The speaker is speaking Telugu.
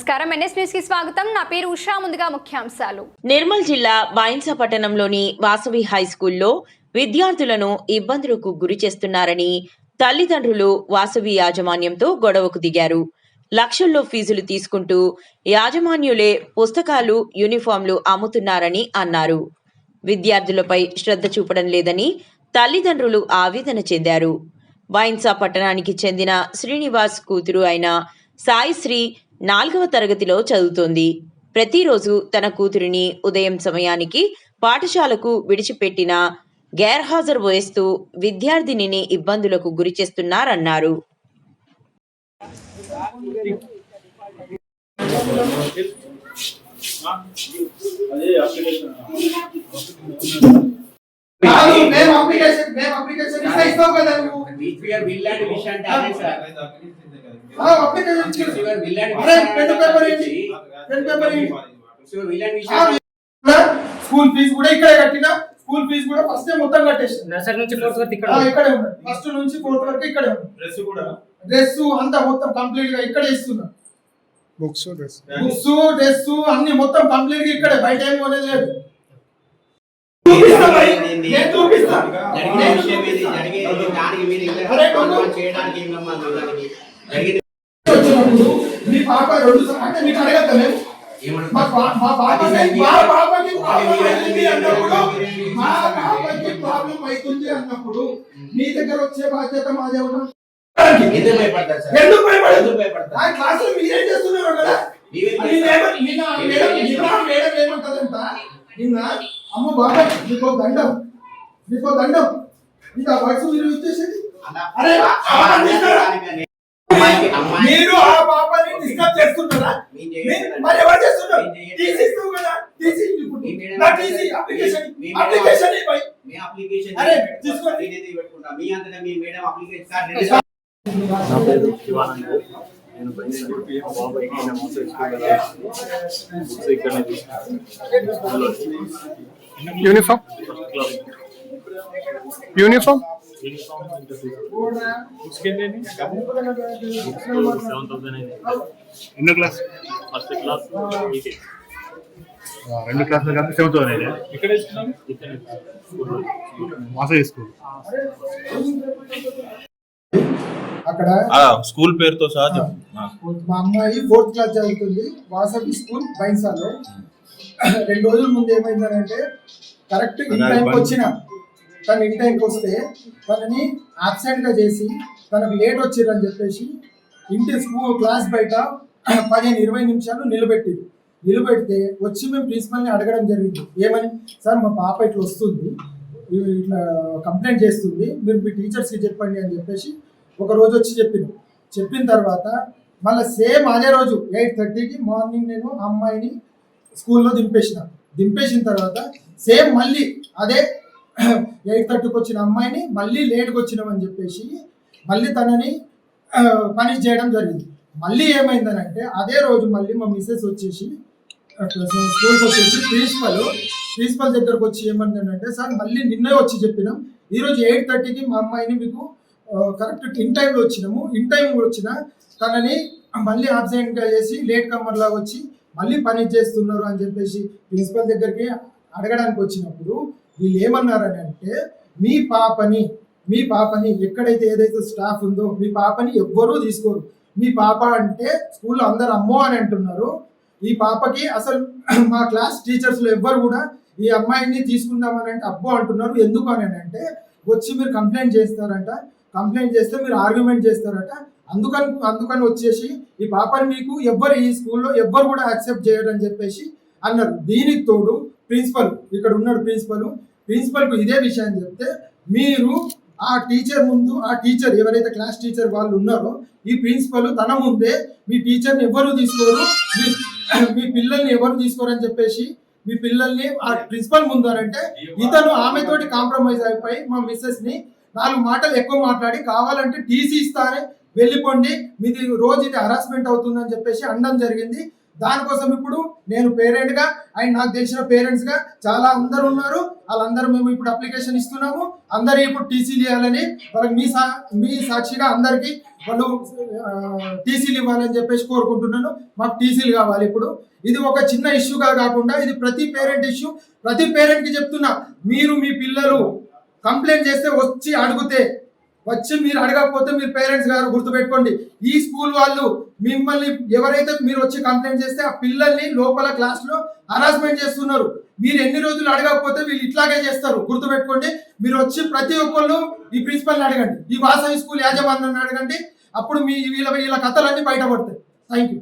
నమస్కారం. ఎన్ఎస్ న్యూస్కి స్వాగతం. నా పేరు ఉషా. ముందుగా ముఖ్యాంశాలు. నిర్మల్ జిల్లా బాయిన్స పట్టణంలోని వాసవి హై స్కూల్లో విద్యార్థులను ఇబ్బందులకు గురి చేస్తున్నారని తల్లిదండ్రులు వాసవి యాజమాన్యంతో గొడవకు దిగారు. లక్షల్లో ఫీజులు తీసుకుంటూ యాజమాన్యులే పుస్తకాలు యూనిఫామ్లు అమ్ముతున్నారని అన్నారు. విద్యార్థులపై శ్రద్ధ చూపడం లేదని తల్లిదండ్రులు ఆవేదన చెందారు. బైన్సా పట్టణానికి చెందిన శ్రీనివాస్ కూతురు అయిన సాయిశ్రీ నాలుగవ తరగతిలో చదువుతోంది. ప్రతిరోజు తన కూతురిని ఉదయం సమయానికి పాఠశాలకు విడిచిపెట్టిన గైర్హాజరు వేస్తూ విద్యార్థినిని ఇబ్బందులకు గురి చేస్తున్నారన్నారు. అదే స్కూల్ ఫీజు కూడా ఇక్కడే కట్టినా స్కూల్ ఫీజు కూడా ఫస్ట్ టైం మొత్తం కట్టేసిన. నర్సరీ నుంచి ఫోర్త్ వరకు ఇక్కడ ఇక్కడే ఉన్నది ఫస్ట్ నుంచి ఫోర్త్ వరకు ఇక్కడే ఉంది. డ్రెస్ కూడా? డ్రెస్ అంతా మొత్తం కంప్లీట్గా ఇక్కడే ఇస్తున్నా. బుక్స్ డ్రెస్ బుక్స్ డ్రెస్ అన్ని మొత్తం కంప్లీట్గా ఇక్కడే. బయట ఏం కొనేది లేదు. దానికి మీరు చేయడానికి ఏం దానికి అంటే మీకు అడగద్దా మేము మా మా పాపకి మా పాపకి ప్రాబ్లం మీరు- అన్నప్పుడు మా పాపకి ప్రాబ్లం అవుతుంది అన్నప్పుడు మీ దగ్గర వచ్చే బాధ్యత మాదే ఉన్నాం ఎందుకు భయపడతారు సార్ ఎందుకు భయపడదు ఎందుకు భయపడతారు ఆ క్లాస్లో మీరేం చేస్తున్నారు కదా మీరేం చేస్తారు? మేడం- మేడం ఏమంటదంట నిన్న అమ్మ బాబాయ్ నీకో దండం నీకో దండం నీకు ఆ వర్క్స్ మీరు ఇచ్చేసేది అరే, ఆ- అమ్మాయికి- అమ్మాయికి- మీరు ఆ పాపని చేస్తున్నారా మేము మీ- చేయట్లేదు. మరి ఎవరు చేస్తున్నారు? మేము చేయట్లేదు. టీసీ ఇస్తావు కదా? టీసీ ఇప్పుడు మీ మేడం నా టీసీ అప్లికేషన్ మీ మేడం- అప్లికేషన్ ఇవ్వాలి మీ అప్లికేషన్ అరే, నేను పెట్టుకుంటా. తీసుకోండి. నేనేది పెట్టుకుంటా. మీ అంతటా మీ మేడం అప్లికేషన్ సార్ నేను నా పేరు శివానంద్. నేను బయట మా బాబాయ్ ఇక్కడ మోసే స్కూల్ కదా బుక్స్ ఇక్కడనే తీసుకున్నాను. యూనిఫామ్ యూనిఫామ్ ఎన్నో క్లాస్? ఫస్ట్ క్లాస్ రెండు క్లాసులు కలిపి సెవెంత్ అనేది ఇక్కడ ఇస్తున్నాం ఇక్కడ స్కూల్లో. మాసయ్య స్కూల్. అక్కడ స్కూల్ పేరుతో సహా. మా అమ్మాయి ఫోర్త్ క్లాస్ చదువుతుంది వాసవి స్కూల్ బైన్సాలో. రెండు రోజుల ముందు ఏమైందనంటే కరెక్ట్ ఇన్ టైంకి వచ్చిన తను ఇన్ టైంకి వస్తే తనని absent గా చేసి తనకు లేట్ వచ్చిర్రని చెప్పేసి ఇంటి స్కూల్ క్లాస్ బయట పదిహేను ఇరవై నిమిషాలు నిలబెట్టిరు నిలబెడితే వచ్చి మేము ప్రిన్సిపల్ని అడగడం జరిగింది. ఏమని? సార్ మా పాప ఇట్లా వస్తుంది. ఇట్లా కంప్లైంట్ చేస్తుంది. మీరు మీ టీచర్స్కి చెప్పండి అని చెప్పేసి ఒక రోజు వచ్చి చెప్పిన చెప్పిన తర్వాత మళ్ళీ సేమ్ అదే రోజు ఎయిట్ థర్టీకి మార్నింగ్ నేను ఆ అమ్మాయిని స్కూల్లో దింపేసిన. దింపేసిన తర్వాత సేమ్ మళ్ళీ అదే ఎయిట్ థర్టీకి వచ్చిన అమ్మాయిని మళ్ళీ లేట్కి వచ్చినామని చెప్పేసి మళ్ళీ తనని పనిష్ చేయడం జరిగింది. మళ్ళీ ఏమైందనంటే అదే రోజు మళ్ళీ మా మిస్సెస్ వచ్చేసి స్కూల్కి వచ్చేసి ప్రిన్సిపల్ ప్రిన్సిపల్ దగ్గరకు వచ్చి ఏమందంటే సార్ మళ్ళీ నిన్నే వచ్చి చెప్పినాం. ఈరోజు ఎయిట్ థర్టీకి మా అమ్మాయిని మీకు కరెక్ట్ ఇన్ టైంలో వచ్చినాము. ఇన్ టైం వచ్చిన తనని మళ్ళీ అబ్సెంట్గా చేసి లేట్ కమ్మర్లా వచ్చి మళ్ళీ పని చేస్తున్నారు అని చెప్పేసి ప్రిన్సిపల్ దగ్గరికి అడగడానికి వచ్చినప్పుడు వీళ్ళు ఏమన్నారని అంటే మీ పాపని మీ పాపని ఎక్కడైతే ఏదైతే స్టాఫ్ ఉందో మీ పాపని ఎవ్వరూ తీసుకోరు. మీ పాప అంటే స్కూల్లో అందరు అమ్మో అని అంటున్నారు. ఈ పాపకి అసలు మా క్లాస్ టీచర్స్లో ఎవ్వరు కూడా ఈ అమ్మాయిని తీసుకుందామని అంటే అబ్బో అంటున్నారు. ఎందుకు అని అంటే వచ్చి మీరు కంప్లైంట్ చేస్తారంట. కంప్లైంట్ చేస్తే మీరు ఆర్గ్యుమెంట్ చేస్తారట. అందుకని అందుకని వచ్చేసి ఈ పాపని మీకు ఎవ్వరు ఈ స్కూల్లో ఎవ్వరు కూడా యాక్సెప్ట్ చేయరని చెప్పేసి అన్నారు. దీనికి తోడు ప్రిన్సిపల్ ఇక్కడ ఉన్నాడు ప్రిన్సిపల్. ప్రిన్సిపల్కు ఇదే విషయాన్ని చెప్తే మీరు ఆ టీచర్ ముందు ఆ టీచర్ ఎవరైతే క్లాస్ టీచర్ వాళ్ళు ఉన్నారో ఈ ప్రిన్సిపల్ తన ముందే మీ టీచర్ని ఎవరు తీసుకోరు మీ- పిల్లల్ని ఎవరు తీసుకోరు అని చెప్పేసి మీ పిల్లల్ని ఆ ప్రిన్సిపల్ ముందు అంటే ఇతను ఆమెతోటి కాంప్రమైజ్ అయిపోయి మా మిస్సెస్ని నాలుగు మాటలు ఎక్కువ మాట్లాడి కావాలంటే టీసీ ఇస్తానే వెళ్ళిపోండి మీది రోజు ఇది హరాస్మెంట్ అవుతుందని చెప్పేసి అనడం జరిగింది. దానికోసం ఇప్పుడు నేను పేరెంట్గా అండ్ నాకు తెలిసిన పేరెంట్స్గా చాలా అందరు ఉన్నారు. వాళ్ళందరూ మేము ఇప్పుడు అప్లికేషన్ ఇస్తున్నాము. అందరూ ఇప్పుడు టీసీలు ఇవ్వాలని వాళ్ళకి మీ సా మీ సాక్షిగా అందరికీ వాళ్ళు టీసీలు ఇవ్వాలని చెప్పేసి కోరుకుంటున్నాను. మాకు టీసీలు కావాలి ఇప్పుడు. ఇది ఒక చిన్న ఇష్యూగా కాకుండా ఇది ప్రతి పేరెంట్ ఇష్యూ ప్రతి పేరెంట్కి చెప్తున్నా. మీరు మీ పిల్లలు కంప్లైంట్ చేస్తే వచ్చి అడిగితే వచ్చి మీరు అడగకపోతే మీరు పేరెంట్స్ గారు గుర్తుపెట్టుకోండి. ఈ స్కూల్ వాళ్ళు మిమ్మల్ని ఎవరైతే మీరు వచ్చి కంప్లైంట్ చేస్తే ఆ పిల్లల్ని లోపల క్లాస్లో హరాస్మెంట్ చేస్తున్నారు. మీరు ఎన్ని రోజులు అడగకపోతే వీళ్ళు ఇట్లాగే చేస్తారు. గుర్తుపెట్టుకోండి. మీరు వచ్చి ప్రతి ఒక్కళ్ళు ఈ ప్రిన్సిపల్ని అడగండి. ఈ వాసవి స్కూల్ యాజమాన్యాన్ని అడగండి. అప్పుడు మీ వీళ్ళ వీళ్ళ కథలన్నీ బయటపడతాయి థ్యాంక్ యూ